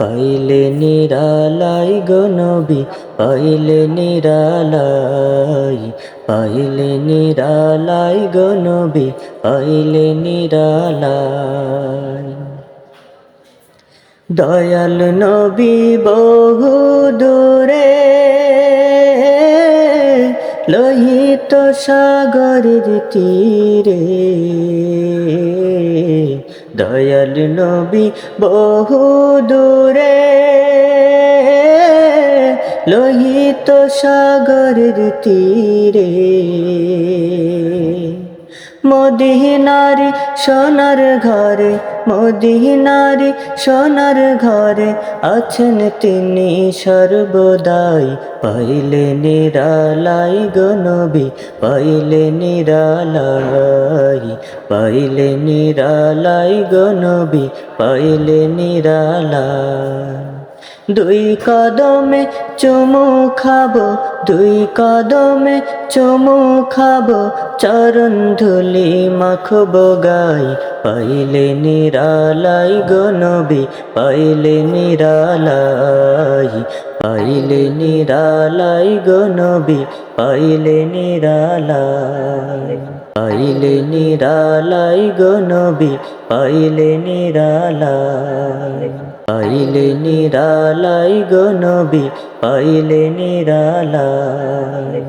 পাইলে নিরালাই গনবি পাইলে নিরালাই পাইলে নিরালাই গনবি পাইলে নিরালাই। দয়াল নবী বহু দূরে, লোহিত সাগরের তীরে। দয়াল নবী বহু দূরে লোহিত সাগরের তীরে। মদিনারি সোনার ঘরে, মদিনারি সোনার ঘরে আছেন তিনি সর্বদাই। পাইলে নিরালাই গনবি পাইলে নিরালাই পাইলে নিরালাই গনবি পাইলে নিরালাই। দুই কদমে চুমু খাব, দুই কদমে চুমু খাব চরণ ধুলি মাখবো গাই, পাইলে নিরালাই গনবি পাইলে নিরালাই পাইলে নিরালাই গনবি পাইলে নিরালাই পাইলে নিরালাই গনবি পাইলে নিরালাই পাইলে নিরালাই গনবি পাইলে নিরালাই।